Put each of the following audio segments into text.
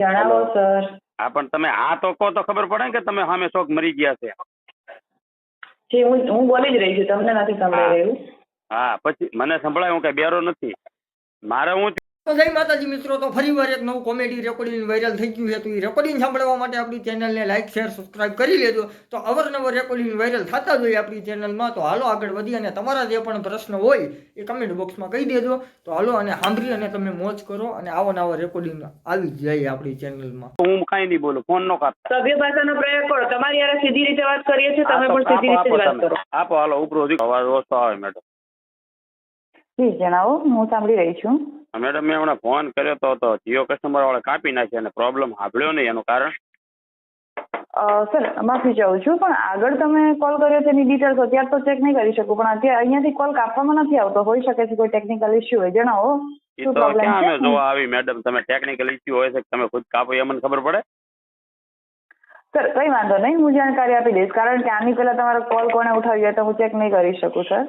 જણાવો સર. હા પણ તમે આ તો કહો તો ખબર પડે ને કે તમે સામે શોખ મરી ગયા છે. જી હું હું બોલી જ રહી છું તમને નથી સંભળાઈ રહ્યું. હા પછી મને સંભળાય હું કઈ બેરો નથી. મારે હું તો જય માતાજી મિત્રો તો ફરીવાર એક નવું કોમેડી રેકોર્ડિંગ વાયરલ થઈ ગયું છે તો એ રેકોર્ડિંગ સાંભળવા માટે આપણી ચેનલને લાઈક શેર સબસ્ક્રાઇબ કરી લેજો. તો અવરનવર રેકોર્ડિંગ વાયરલ થતા જ હોય આપણી ચેનલમાં તો હાલો આગળ વધી અને તમારા જે પણ પ્રશ્ન હોય એ કમેન્ટ બોક્સમાં કહી દેજો. તો હાલો અને સાંભળી અને તમે મોજ કરો અને આવો નવો રેકોર્ડિંગ આવી જાય આપણી ચેનલમાં હું કાંઈ નહીં બોલું ફોન નો કાપતા. સભ્ય ભાષાનો પ્રયોગ કરો. તમારી યાર સીધી રીતે વાત કરીએ છીએ તમે પણ સીધી રીતે વાત કરો. આપો હાલો ઉપરો અવાજ ઓછો આવે મેડમ. જી જણાવો હું સાંભળી રહી છું. મેડમ મેં હમણાં ફોન કર્યો તો તો જીઓ કસ્ટમર વાળા કાપી નાખ્યા અને પ્રોબ્લેમ સાંભળ્યો નહીં એનું કારણ. સર માફી ચાહું છું પણ આગળ તમે કોલ કર્યો તેની ડિટેલ્સ અત્યારે તો ચેક નહીં કરી શકું પણ અત્યારે અહીંયાથી કોલ કાપવામાં નથી આવતો. હોઈ શકે છે કોઈ ટેકનિકલ ઇસ્યુ હોય. જણાવો શું પ્રોબ્લેમ અમે જોવા આવી મેડમ? તમે ટેકનિકલ ઇસ્યુ હોય છે તમે ખુદ કાપો એ મને ખબર પડે? સર કઈ વાંધો નહીં હું જાણકારી આપી દઈશ કારણ કે આની પહેલા તમારો કોલ કોણે ઉઠાવ્યો તો હું ચેક નહીં કરી શકું સર.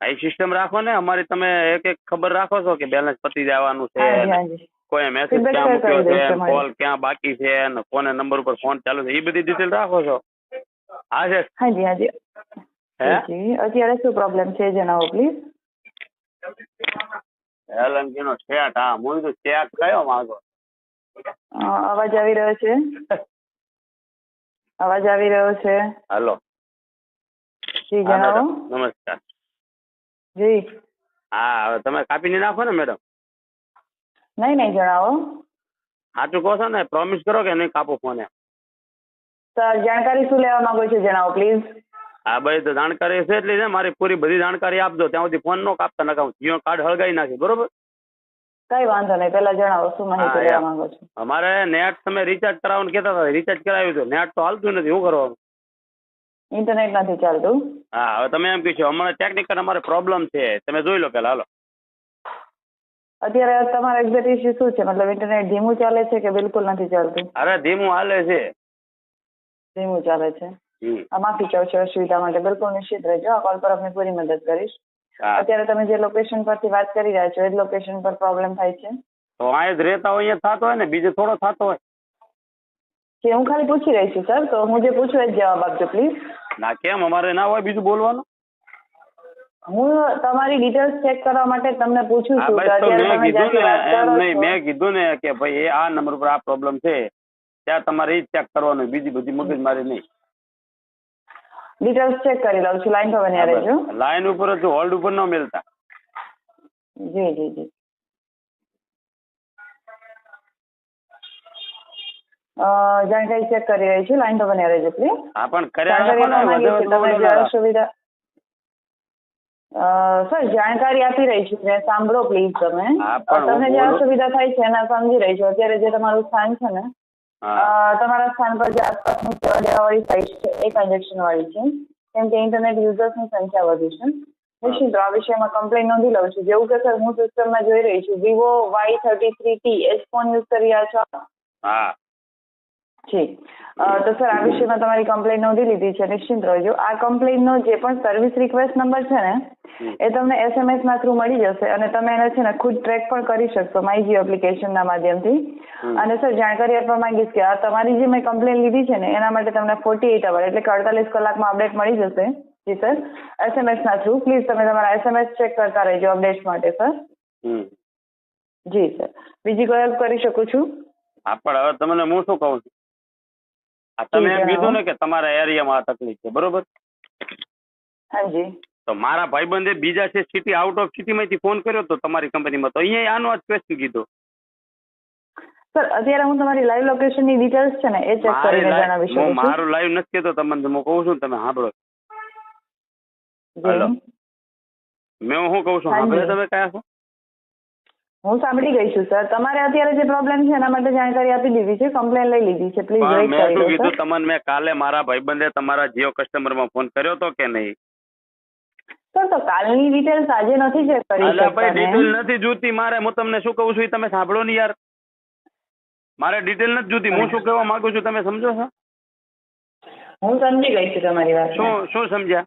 આ સિસ્ટમ રાખો ને અમારી તમે એક એક ખબર રાખો છો કે બેલેન્સ પતી જવાનું છે હાજી હાજી. કોઈ મેસેજ Feedback ક્યાં share મૂક્યો કરી છે દઈશ તમારી. કોલ ક્યાં બાકી છે અને કોને નંબર ઉપર ફોન ચાલુ છે એ બધી ડિટેલ રાખો છો. હા છે હાજી હાજી. હે? જી અત્યારે શું પ્રોબ્લેમ છે એ જણાવો પ્લીઝ એલએનજી નો સેટ હા હું તો સેટ કયો માંગો? અવાજ આવી રહ્યો છે? અવાજ આવી રહ્યો છે? હેલો. જી હા જણાવો. મેડમ નમસ્કાર. જી. હા હવે તમે કાપી નહીં નાખો ને મેડમ? નહીં નહીં જણાવો. સાચું કહો છો ને પ્રોમિસ કરો કે નહીં કાપો ફોન એમ? સર જાણકારી શું લેવા માંગો છો જણાવો પ્લીઝ હા ભાઈ તો જાણકારી છે એટલી છે મારી પૂરી બધી જાણકારી આપજો ત્યાં સુધી ફોન નો કાપતા નકા જીઓ કાર્ડ હળગાઈ નાખી બરોબર? કઈ વાંધો નહીં પેલા જણાવો શું માહિતી લેવા માંગો છો? અમારે નેટ તમે રિચાર્જ કરાવવાનું કહેતા હતા રિચાર્જ કરાવ્યું હતું નેટ તો હાલતું નથી શું કરવાનું? ઇન્ટરનેટ નથી ચાલતું? હા હવે તમે એમ કહેશો અમારે ટેકનિકલ અમારે પ્રોબ્લેમ છે. તમે જોઈ લો પેલા હાલો. અત્યારે તમારો એક્ઝેક્ટ ઇશ્યુ શું છે? મતલબ ઇન્ટરનેટ ધીમું ચાલે છે કે બિલકુલ નથી ચાલતું? અરે ધીમું હાલે છે. ધીમું ચાલે છે. આ માફી ચાહું છું અસુવિધા માટે. બિલકુલ નિશ્ચિત રહેજો. આ કોલ પર આપની પૂરી મદદ કરીશ. અત્યારે તમે જે લોકેશન પરથી વાત કરી રહ્યા છો એ જ લોકેશન પર પ્રોબ્લેમ થાય છે. તો અહીંયા જ રહેતા હોય અહીંયા થતો હોય ને? બીજે થોડો થતો હોય. જે હું ખાલી પૂછી રહી છું સર તો હું જે પૂછું એ જ જવાબ આપજો પ્લીઝ ના કેમ? અમારે ના હોય બીજું બોલવાનું? હું તમારી ડિટેલ્સ ચેક કરવા માટે તમને પૂછું છું મેં કીધું ને એમ નહીં મેં કીધું ને કે ભાઈ એ આ નંબર પર આ પ્રોબ્લેમ છે. ત્યાં તમારે એ ચેક કરવાનું બીજી બધી મગજમારી નહીં. ડિટેલ્સ ચેક કરી લઉં છું લાઈન પર બન્યા રહેજો. લાઈન ઉપર જ હોલ્ડ ઉપર ન મેલતા. જી જી જી. જાણકારી ચેક કરી રહી છું લાઈન તો બન્યા રહેજો પ્લીઝ હા પણ કર્યા જાણકારી રાખો ને આપવા માંગીએ છીએ તમે વધુ જે વધુ અસુવિધા અ, સર જાણકારી આપી રહી છું સાંભળો પ્લીઝ તમે. તમને જે સુવિધા અસુવિધા થાય છે એના સમજી રહી છું. અત્યારે જે તમારું સ્થાન છે ને અ, તમારા સ્થાન પર જે આસપાસની સેવા દેવાવાળી સાઇટ છે એ કન્જેક્શન વાળી છે. કેમ કે ઇન્ટરનેટ યુઝર્સની સંખ્યા વધુ છે. નિશ્ચિત આ વિષયમાં કમ્પ્લેન નોંધી લઉં છું. જેવું કે સર હું સિસ્ટમમાં જોઈ રહી છું. Vivo Y thirty three T એ ફોન યુઝ કરી રહ્યા છો? હા. જી. તો સર આ વિષયમાં તમારી કમ્પ્લેન નોંધી લીધી છે નિશ્ચિત રહેજો. આ કમ્પ્લેનનો જે પણ સર્વિસ રિક્વેસ્ટ નંબર છે ને એ તમને એસએમએસ ના થ્રુ મળી જશે અને તમે એને છે ને ખુદ ટ્રેક પણ કરી શકશો માયજી એપ્લિકેશનના માધ્યમથી. અને સર જાણકારી આપવા માંગીશ કે આ તમારી જે મેં કમ્પ્લેન લીધી છે ને એના માટે તમને ફોર્ટી એટ અવર એટલે કે અડતાલીસ કલાકમાં અપડેટ મળી જશે. જી સર. એસએમએસ ના થ્રુ પ્લીઝ તમે તમારા એસએમએસ ચેક કરતા રહેજો અપડેટ માટે સર. જી સર. બીજી કોઈ હેલ્પ કરી શકું છું? હા પણ હવે તમને હું શું કહું છું? તમે એમ કીધું ને કે તમારા એરિયામાં આ તકલીફ છે બરોબર? હાજી. તો મારા ભાઈબંધે બીજા છે સિટી આઉટ ઓફ સિટીમાંથી ફોન કર્યો તો તમારી કંપનીમાં તો અહીંયા આનો જ ક્વેશ્ચન કીધો. સર અત્યારે હું તમારી લાઈવ લોકેશનની ડિટેલ્સ છે ને એ ચેક કરીને જણાવી હું શકું છું? મારું લાઈવ નથી કેતો તમને હું કહું છું તમે સાંભળો. હેલો મેં હું કહું છું. સાંભળે તમે કયા છો? હું સાંભળી ગઈ છું સર. તમારે અત્યારે જે પ્રોબ્લેમ છે એના માટે જાણકારી આપી દીધી છે. કમ્પ્લેન લઈ લીધી છે. પ્લીઝ પણ વેઇટ મેં કરી શું લો કીધું? સર. તમને મેં કાલે મારા ભાઈબંધે તમારા જીઓ કસ્ટમરમાં ફોન કર્યો તો કે નહીં? સર તો કાલની ડિટેલ્સ આજે નથી ચેક કરી અલા ભાઈ ડિટેલ નથી જોતી મારે. હું તમને શું કહું છું એ તમે સાંભળો ને યાર. મારે ડિટેલ નથી જોતી હું શું કહેવા માંગુ છું તમે સમજો છો? હું સમજી ગઈ છું તમારી વાત. શું શું સમજ્યા?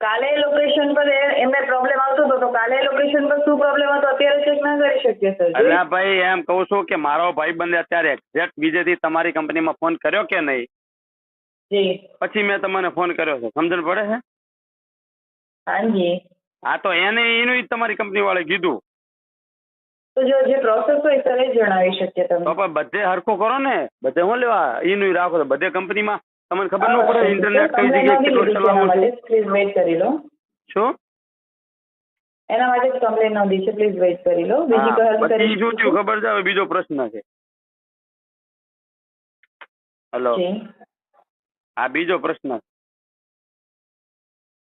કાલે લોકેશન પર એમને પ્રોબ્લેમ આવતો હતો. તો કાલે લોકેશન પર શું પ્રોબ્લેમ હતો? અત્યારે ચેક ના કરી શકીએ સર એટલે ભાઈ એમ કહું છું કે મારો ભાઈબંધે અત્યારે એક્ઝેક્ટ બીજેથી તમારી કંપનીમાં ફોન કર્યો કે નહીં? જી. પછી મેં તમને ફોન કર્યો છે. સમજણ પડે છે? હાજી. હા તો એને એનું જ તમારી કંપની વાળે કીધું. તો જો જે પ્રોસેસ હોય સર એ જણાવી શકીએ તો તમે પણ બધે હરખું કરો ને. બધે હું લેવા એનું રાખો તો બધે કંપનીમાં તમને ખબર ન પડે ઇન્ટરનેટ કઈ જગ્યાએ કેટલું ચલાવવું છે? પ્લીઝ વેઇટ કરી લો. શું? એના માટે જ કમ્પ્લેન નોંધી છે પ્લીઝ વેઇટ કરી લો. બીજી કોઈ હેલ્પ કરી પછી શું ખબર જાવે બીજો પ્રશ્ન છે. હેલો આ બીજો પ્રશ્ન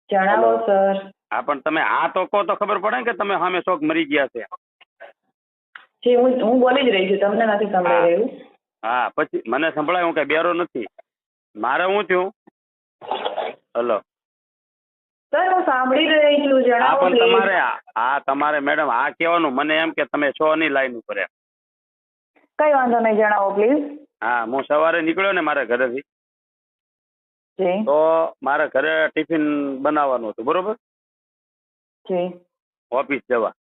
જણાવો સર. હા પણ તમે આ તો કહો તો ખબર પડે કે તમે સામે શોખ મરી ગયા છે. જી હું હું બોલી જ રહી છું. તમને નથી સંભળાઈ રહ્યું. હા પછી મને સંભળાય હું કઈ બેરો નથી. મારે શું થયું? હલો. સર હું સાંભળી રહી છું હા જણાવો પણ please. તમારે આ- આ તમારે મેડમ આ કહેવાનું મને એમ કે તમે છો ની લાઈન ઉપર એમ. કઈ વાંધો નહીં જણાવો પ્લીઝ હા હું સવારે નીકળ્યો ને મારા ઘરેથી. જી. તો મારા ઘરે ટિફિન બનાવવાનું હતું બરોબર? જી. ઓફિસ જવા.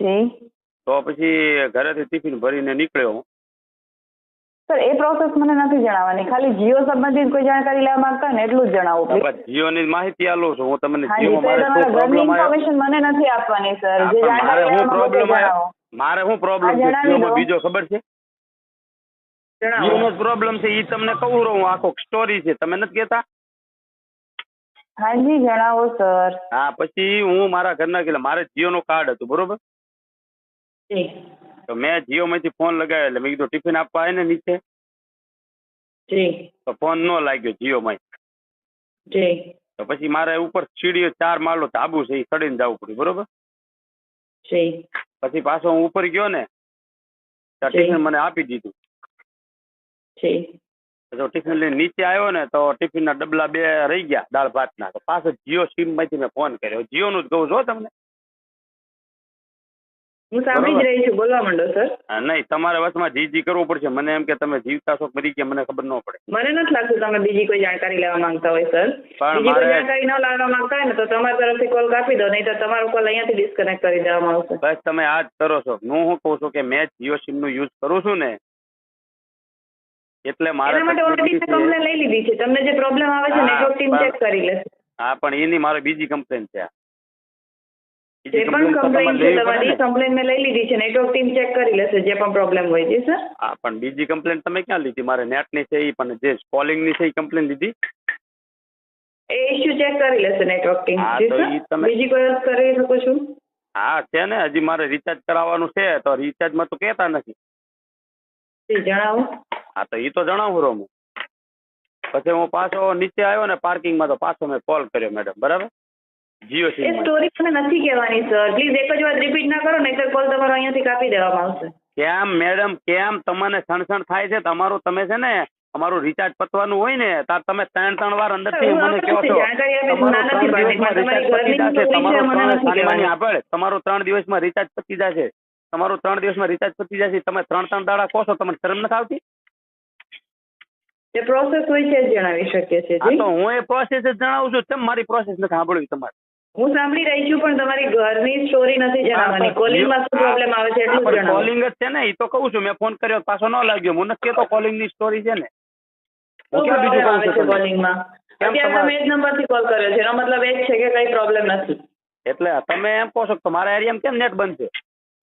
જી. તો પછી ઘરેથી ટિફિન ભરીને નીકળ્યો હું. સર એ પ્રોસેસ મને નથી જણાવવાની. ખાલી જીઓ સંબંધિત કોઈ જાણકારી લેવા માંગતા હોય ને એટલું જ જણાવો. હવે જીઓની માહિતી આલો છું. હું તમને મારે શું પ્રોબ્લેમ ઇન્ફોર્મેશન મને નથી આપવાની સર. જે મારે શું પ્રોબ્લેમ આવ્યો? મારે શું પ્રોબ્લેમ છે? જીઓમાં બીજો ખબર છે? જીઓનો પ્રોબ્લેમ છે એ તમને કહું રહું. આખો સ્ટોરી છે. તમે નથી કહેતા હાજી જણાવો સર. હા પછી હું મારા ઘરના કે મારે નો કાર્ડ હતું બરોબર? જી. તો મેં જીઓ માંથી ફોન લગાવ્યો એટલે મેં કીધું ટિફિન આપવા આવે ને નીચે. જી. તો ફોન ન લાગ્યો જીઓ માં જી. તો પછી મારે ઉપર સીડીઓ ચાર માળો ધાબુ છે એ ચડીને જવું પડ્યું બરોબર? જી. પછી પાછો હું ઉપર ગયો ને તો ટિફિન મને આપી દીધું. જી. તો ટિફિન લઈને નીચે આવ્યો ને તો ટિફિનના ડબલા બે રહી ગયા દાળ ભાતના. તો પાછો જીઓ સીમમાંથી મેં ફોન કર્યો. જીઓનું જ કહું છો તમને. હું સાંભળી જ રહી છું. બોલવા માંડો સર. નહીં તમારે વચમાં જી જી કરવું પડશે. મને એમ કે તમે જીવતા છો કે મરી ગયા મને ખબર ન પડે. મને નથી લાગતું તમે બીજી કોઈ જાણકારી લેવા માંગતા હોય સર. બીજી કોઈ જાણકારી ન લાવવા માંગતા હોય ને તો તમારા તરફથી કોલ કાપી દો નહીં તો તમારો કોલ અહીંયાથી ડિસ્કનેક્ટ કરી દેવામાં આવશે. બસ તમે આ જ કરો છો. હું શું કહું છું કે મેં જીઓ સિમનું યુઝ કરું છું ને એટલે મારે માટે ઓલરેડી. કમ્પ્લેન લઈ લીધી છે. તમને જે પ્રોબ્લેમ આવે છે નેટવર્ક ટીમ ચેક કરી લેશે. હા પણ એની મારે બીજી કમ્પ્લેન છે. આ. જે પણ કમ્પ્લેન છે તમારી કમ્પ્લેન મેં લઈ લીધી છે નેટવર્ક ટીમ ચેક કરી લેશે જે પણ પ્રોબ્લેમ હોય છે સર હા પણ બીજી કમ્પ્લેન તમે ક્યાં લીધી? મારે નેટની છે એ પણ જે કોલિંગની છે એ કમ્પ્લેન લીધી? એ ઇશ્યુ ચેક કરી લેશે નેટવર્ક ટીમ હા, તો ઈ તમે- બીજી કોઈ હેલ્પ કરી શકો છું? હા છે ને હજી મારે રિચાર્જ કરાવવાનું છે તો રિચાર્જમાં તો કહેતા નથી. જણાવો. હા તો એ તો જણાવું રહું પછી હું પાછો નીચે આવ્યો ને પાર્કિંગમાં તો પાછો મેં કોલ કર્યો મેડમ બરાબર? જીઓ એ સ્ટોરી મને નથી કહેવાની સર પ્લીઝ એક જ વાર રિપીટ ના કરો નહીંતર કોલ તમારો અહીંયાથી કાપી દેવામાં આવશે. કેમ મેડમ કેમ? તમને સણસણ થાય છે તમારું તમે છે ને અમારું રિચાર્જ પતવાનું હોય ને તાર તમે ત્રણ ત્રણ વાર અંદરથી મને કહો છો તમારું ત્રણ દિવસમાં રિચાર્જ પતી જશે તમારું ત્રણ દિવસમાં રિચાર્જ પતી જશે તમે ત્રણ ત્રણ દાડા કહો છો તમને શરમ નથી આવતી? પ્રોસેસ હોય છે જણાવી શકીએ છીએ તો હું એ પ્રોસેસ જ જણાવું છું કેમ મારી પ્રોસેસ નથી સાંભળવી તમારે? હું સાંભળી રહી છું પણ તમારી ઘરની સ્ટોરી નથી જણાવવાની કોલિંગમાં શું પ્રોબ્લેમ આવે છે એટલું જણાવો. કોલિંગ જ છે ને એ તો કહું છું મેં ફોન કર્યો પાછો ન લાગ્યો. હું નથી કહેતો કોલિંગની સ્ટોરી છે ને. શું પ્રોબ્લેમ આવે છે? કોલિંગમાં અત્યારે તમે એ જ નંબરથી કોલ કર્યો છે. એનો મતલબ એ જ છે કે કઈ પ્રોબ્લેમ નથી. એટલે તમે એમ કહો છો મારા એરિયામાં કેમ નેટ બંધ છે?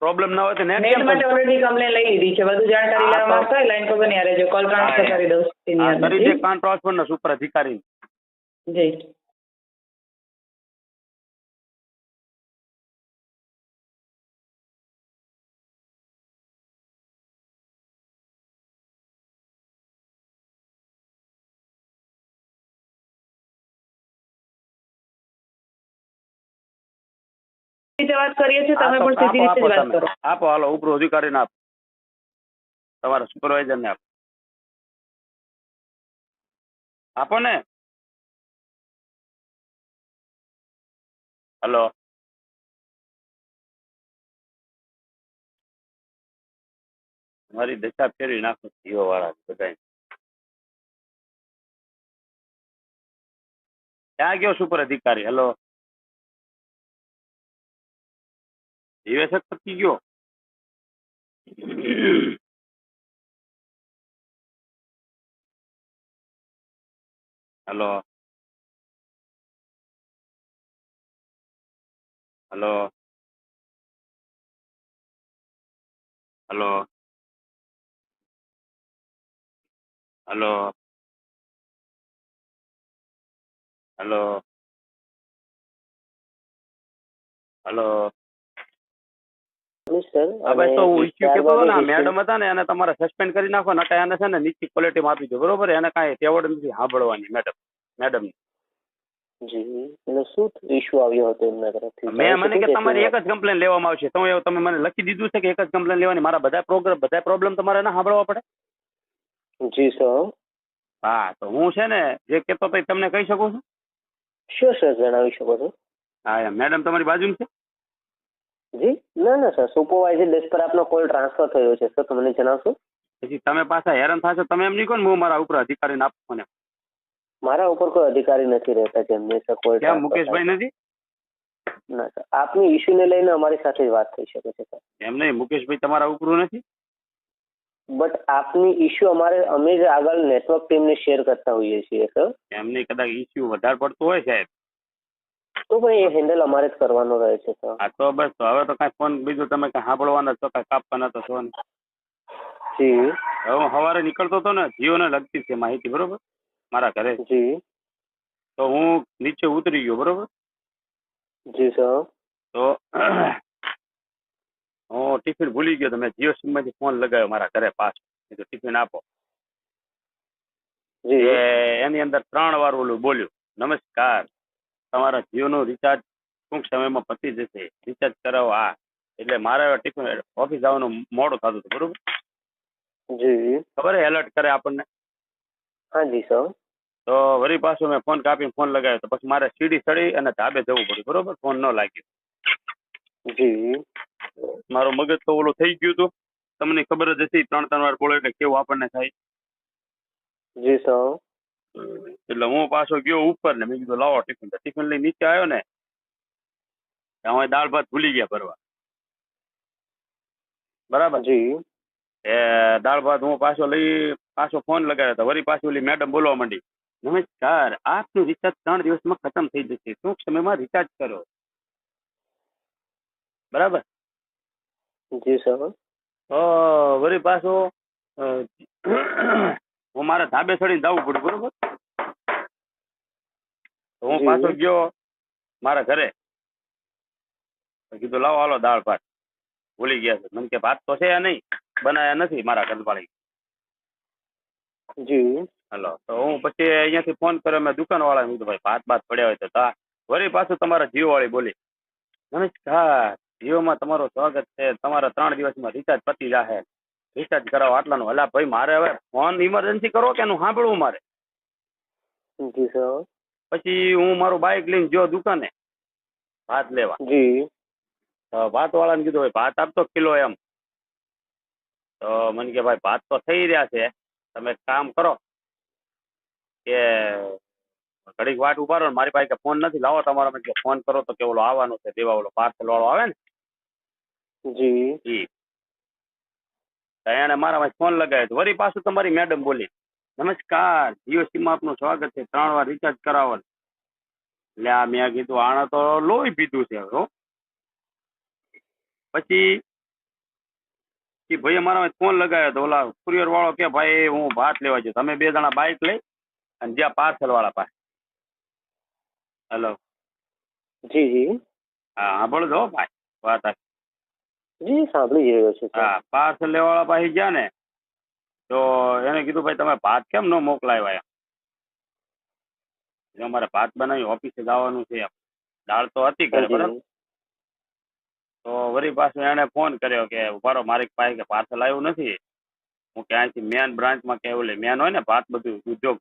પ્રોબ્લેમ ના હોય તો નેટ કેમ માટે ઓલરેડી કમ્પ્લેન લઈ લીધી છે. બધું જાણકારી લેવા માંગતા હોય લાઈન પર બની રહેજો કોલ ટ્રાન્સફર કરી દઉં ને, કરી દે જી? કાન ટ્રાન્સફર ના સુપર અધિકારી. જી. રીતે વાત કરીએ છીએ તમે પણ સીધી રીતે જ વાત કરો. આપો હાલો ઉપર અધિકારીને આપો. તમારા સુપરવાઇઝરને આપો. આપો ને. હલો. મારી દશા ફેરવી નાખો જીઓ વાળા બધા ક્યાં ગયો સુપર અધિકારી? હેલો. જીવેશ જ પતી ગયો hello hello hello hello hello hello sir હવે તો હું ઈસ્યુ કેતો હતો ને મેડમ હતા ને એને તમારે સસ્પેન્ડ કરી નાખો નકર એને છે ને નીચી ક્વોલિટી માં આપી દો બરોબર? એને કાંઈ તેવડ નથી સાંભળવાની મેડમ મેડમ જી એટલે શું ઇશ્યુ આવ્યો હતો એમના તરફથી? મેં મને કે તમારી એક જ કમ્પ્લેન લેવામાં આવશે. તો તમે મને લખી દીધું છે કે એક જ કમ્પ્લેન લેવાની? મારા બધા પ્રોગ્રામ બધા પ્રોબ્લેમ તમારે ના સાંભળવા પડે? જી સર હા તો હું છે ને જે કેતો હતો તમને કહી શકું છું? શ્યોર સર જણાવી શકો છો. હા મેડમ તમારી બાજુ છે? જી ના ના સર સુપરવાઇઝર ડેસ્ક પર આપનો કોલ ટ્રાન્સફર થયો છે સર તમને મને જણાવશો? પછી તમે પાછા હેરાન થશો તમે એમ નહીં કહો ને હું મારા ઉપર અધિકારીને આપો મને. મારા ઉપર કોઈ અધિકારી નથી રહેતા જેમને સર કોલ કેમ મુકેશભાઈ નથી? ના સર આપની ઇશ્યુને લઈને અમારી સાથે જ વાત થઈ શકે છે સર એમ નહીં મુકેશભાઈ તમારા ઉપરું નથી? બટ આપની ઇશ્યુ અમારે અમે જ આગળ નેટવર્ક ટીમને શેર કરતા હોઈએ છીએ સર એમ નહીં કદાચ ઇશ્યુ વધારે પડતું હોય સાહેબ. તો ભાઈ એ હેન્ડલ અમારે જ કરવાનો રહે છે સર હા તો બસ તો હવે તો કાંઈ ફોન બીજું તમે કાંઈ સાંભળવાના છો કાંઈ કાપવાના તો છો ને જી. હવે હું સવારે નીકળતો હતો ને જીઓને લગતી છે માહિતી બરોબર? મારા ઘરે. જી. તો હું નીચે ઉતરી ગયો બરોબર? જી સર તો હું ટિફિન ભૂલી ગયો તો મેં જીઓ સિમમાંથી ફોન લગાવ્યો મારા ઘરે પાછો. કીધું ટિફિન આપો. જી. એની અંદર ત્રણ વાર ઓલું બોલ્યું નમસ્કાર. તમારા જીઓનું રિચાર્જ ટૂંક સમયમાં પતી જશે. રિચાર્જ કરાવો આ. એટલે મારે ટિફિન ઓફિસ આવવાનું મોડું થતું હતું બરોબર? જી. ખબર એલર્ટ કરે આપણને? હા જી સર. તો વળી પાછો મેં ફોન કાપીને ફોન લગાવ્યો તો પછી મારે સીડી ચડી અને ધાબે જવું પડ્યું બરોબર? ફોન ન લાગ્યો. જી. મારું મગજ તો ઓલું થઈ ગયું હતું. તમને ખબર જ હતી ત્રણ ત્રણ વાર બોલે એટલે કેવું આપણને થાય? જી સર. એટલે હું પાછો ગયો ઉપર ને મેં કીધું લાવો ટિફિન ટિફિન લઈ નીચે આવ્યો ને. અમે દાળ ભાત ભૂલી ગયા ભરવા. બરાબર? જી. એ દાળ ભાત હું પાછો લઈ પાછો ફોન લગાવ્યો હતો વળી પાછી ઓલી મેડમ બોલવા માંડી નમસ્કાર આપનું રિચાર્જ ત્રણ દિવસમાં ખતમ થઈ જશે. ટૂંક સમયમાં રિચાર્જ કરો? બરાબર? જી સર વળી પાછો હું મારે ધાબે ચડીને જવું પડ્યું બરોબર? હું પાછો ગયો મારા ઘરે. કીધું લાવો હાલો દાળ ભાત. ભૂલી ગયા છે. મને કે ભાત તો છે નહીં બનાયા નથી મારા કંદપાળી જી. હલો તો હું પછી અહીંયાથી ફોન કર્યો મેં દુકાન વાળા કીધું ભાઈ ભાત ભાત પડ્યા હોય તો તા. વળી પાછું તમારા જીઓ વાળી બોલી નમસ્કાર જીઓમાં તમારું સ્વાગત છે. તમારા ત્રણ દિવસમાં રિચાર્જ પતી જાહે. રિચાર્જ કરાવો આટલાનું. અલા ભાઈ મારે હવે ફોન ઇમરજન્સી કરો કે એનું સાંભળવું મારે? જી સર. પછી હું મારું બાઇક લઈને જો દુકાને ભાત લેવા. જી. ભાત વાળાને કીધું ભાઈ ભાત આપતો કિલો એમ. તો મને કે ભાઈ ભાત તો થઈ રહ્યા છે. તમે કામ કરો કે ઘડીક વાટ ઊભા રહો ને મારી પાસે ફોન નથી. લાવો તમારા મને ફોન કરો તો કે ઓલો આવવાનો છે દેવા ઓલો પાર્સલ વાળો આવે ને? જી. એણે મારા ફોન લગાવ્યો વળી પાછું તમારી મેડમ બોલી નમસ્કાર જીઓ સિમમાં આપનું સ્વાગત છે ત્રણ વાર રિચાર્જ કરાવો. એટલે આ મેં કીધું આણે તો લોહી પીધું છે હો. પછી એ ભાઈએ મારા ફોન લગાવ્યો તો ઓલા કુરિયર વાળો કે ભાઈ હું ભાત લેવા જઉં તમે બે જણા બાઇક લઈ અને જ્યાં પાર્સલ વાળા પાસે. હેલો જી જી. હા સાંભળજો ભાઈ વાત. જી સાંભળી રહ્યો છું હા પાર્સલ લેવાળા પાસે ગયા ને તો એને કીધું ભાઈ તમે ભાત કેમ ન મોકલાવ્યા એમ? અમારે ભાત બનાવી ઓફિસે જવાનું છે એમ. દાળ તો હતી ઘરે બરાબર? તો વળી પાછું એને ફોન કર્યો કે ઉભારો મારી પાસે કે પાર્સલ આવ્યું નથી. હું કે અહીંથી મેન બ્રાન્ચમાં કે ઓલે મેન હોય ને ભાત બધું ઉદ્યોગ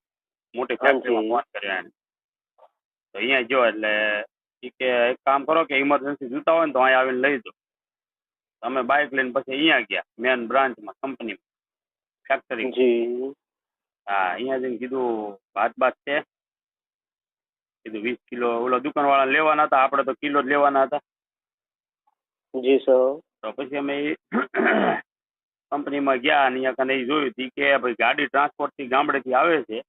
મોટી ફેક્ટરીમાં ફોન કર્યો એને તો અહીંયા જો એટલે એ કે એક કામ કરો કે ઇમરજન્સી જોતા હોય ને તો અહીંયા આવીને લઈ જાઓ. અમે બાઇક લઈને પછી અહીંયા ગયા મેન બ્રાન્ચમાં કંપનીમાં ફેક્ટરી જી. હા અહીંયા જઈને કીધું ભાત ભાત છે. કીધું વીસ કિલો. ઓલા દુકાન વાળા લેવાના હતા આપણે તો કિલો જ લેવાના હતા. જી સર. તો પછી અમે કંપનીમાં ગયા અને અહીંયા કને એ જોયું હતી કે ભાઈ ગાડી ટ્રાન્સપોર્ટથી ગામડેથી આવે છે.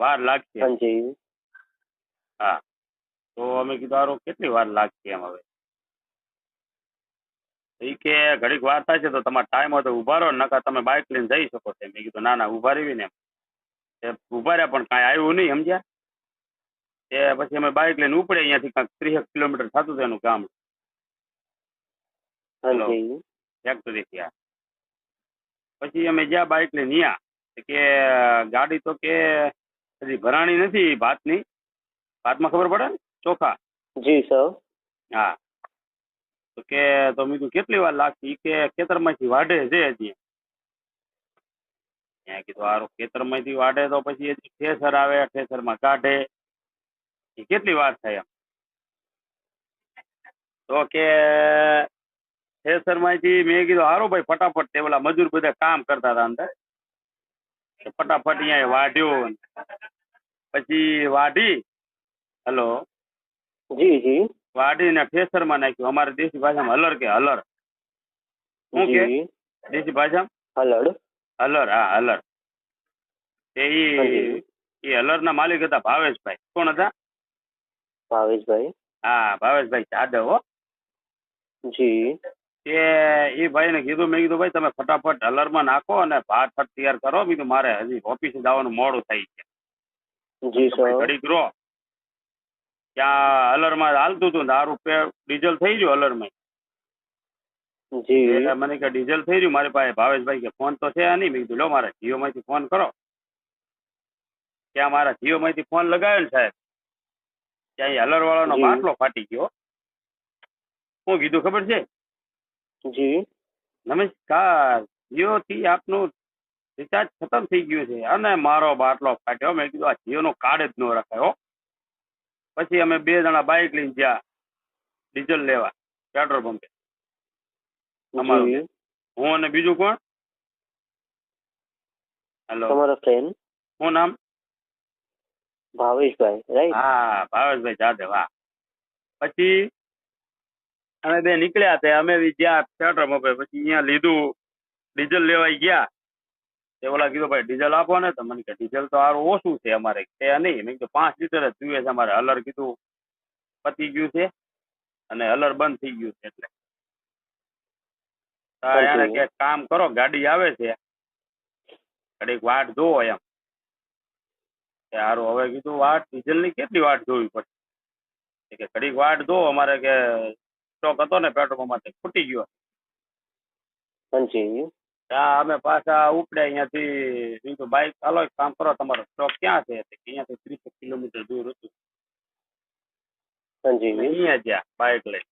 વાર લાગશે. હા તો અમે કીધું આરો કેટલી વાર લાગશે એમ હવે? ઈ કે ઘડીક વાર થાય છે તો તમારે ટાઈમ હોય તો ઊભા રહો નકર તમે બાઇક લઈને જઈ શકો છો મેં કીધું ના ના ઊભા રહીને એમ. એ ઊભા રહ્યા પણ કાંઈ આવ્યું નહીં સમજ્યા? એ પછી અમે બાઇક લઈને ઉપડે અહીંયાથી કાંઈક ત્રીસેક કિલોમીટર થતું હતું એનું ગામ. હાજી ફેક્ટરીથી આ પછી અમે જ્યાં બાઇક લઈને અહીંયા કે ગાડી તો કે હજી ભરાણી નથી ભાતની. ભાતમાં ખબર પડે ને? ચોખા. જી સર હા. તો કે તો મેં કીધું, કેટલી વાર લાગશે? ઈ કે, ખેતરમાંથી વાઢે છે હજી. મેં કીધું, હારું, ખેતરમાંથી વાઢે તો પછી હજી ઠેસર આવે, ઠેસરમાં કાઢે. ઈ કેટલી વાર થાય એમ? તો કે, ઠેસરમાંથી મેં કીધું, હારું ભાઈ, ફટાફટ તે ઓલા મજૂર બધા કામ કરતા હતા અંદર. તો ફટાફટ અહીંયા વાઢ્યું. પછી વાઢી. હલો. જી જી. વાઢીને ફેસરમાં નાખ્યું. અમારે દેશી ભાષામાં હલર કે હલર. શું કે? દેશી ભાષામાં? હલર. હલર હા હલર. એ એ હલરના માલિક હતા ભાવેશભાઈ. કોણ હતા? ભાવેશભાઈ. હા ભાવેશભાઈ જાદવ હો. જી. તે ઈ ભાઈને કીધું મેં કીધું ભાઈ તમે ફટાફટ હલરમાં નાખો અને ભાત ફટ તૈયાર કરો. કીધું મારે હજી ઓફિસે જવાનું મોડું થાય છે. જી સર. ઘડીક રહો. ત્યાં અલરમાં હાલતું હતું દારૂ પે ડીઝલ થઈ ગયું અલરમાં. જી. મને કે ડીઝલ થઈ રહ્યું મારી પાસે ભાવેશભાઈ કે ફોન તો છે નહીં. મેં કીધું લો મારા જીઓ માંથી ફોન કરો. ત્યાં મારા જીઓ માંથી ફોન લગાવ્યો ને સાહેબ ત્યાં અલર વાળાનો. બાટલો ફાટી ગયો. શું કીધું ખબર છે? જી. નમસ્કાર જીઓ થી આપનું રિચાર્જ ખતમ થઈ ગયું છે અને મારો બાટલો ફાટ્યો. મેં કીધું આ જીઓ નો કાર્ડ જ ન રખાયો પછી અમે બે જણા બાઇક લઈને ગયા. ડીઝલ લેવા પેટ્રોલ પંપે. અમારું. હું અને બીજું કોણ? હેલો તમારા ફ્રેન્ડ શું નામ? ભાવેશભાઈ રાઈટ હા ભાવેશભાઈ જાદવ હા પછી અમે બે નીકળ્યા હતા અમે બી ગયા પેટ્રોલ પંપે પછી અહીંયા લીધું. ડીઝલ લેવાય ગયા. તે ઓલા કીધું ભાઈ ડીઝલ આપો ને. તો મને કે ડીઝલ તો સારું ઓછું છે અમારે. તે નહીં. મેં કીધું પાંચ લીટર જ જોઈએ છે અમારે. હલર કીધું પતી ગયું છે. અને હલર બંધ થઈ ગયું છે એટલે. એને કે કામ કરો ગાડી આવે છે. ઘડીક વાટ જોવો એમ. કે સારું હવે કીધું વાટ ડીઝલની કેટલી વાટ જોવી પડશે કે ઘડીક વાટ જો અમારે કે સ્ટોક હતો ને પેટ્રોલ પંપ માટે ખૂટી ગયો? ત્યાં અમે પાછા ઉપડ્યા અહીંયાથી કીધું બાઈક ચાલો એક કામ કરો તમારો સ્ટોક ક્યાં છે? અહીંયાથી ત્રીસ કિલોમીટર દૂર હતું. હાજી. અહીંયા ગયા બાઇક લઈ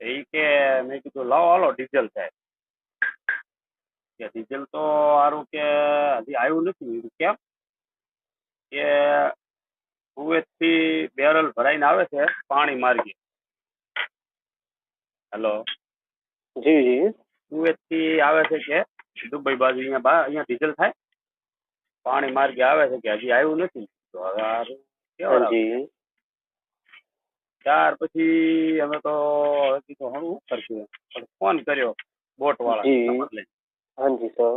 એ કે મેં કીધું લાવો હાલો ડીઝલ સાહેબ કે ડીઝલ તો સારું કે હજી આવ્યું નથી. મેં કેમ? કે કુવેતથી બેરલ ભરાઈને આવે છે પાણી માર્ગે હેલો. જી જી. કુવેતથી આવે છે કે દુબઈ બાજુ અહીંયા બા અહીંયા ડીઝલ થાય. પાણી માર્ગે આવે છે કે હજી આવ્યું નથી. તો હવે ત્યાર પછી અમે તો હવે કીધું હું કરશું પણ ફોન કર્યો બોટ વાળા હાજી સર.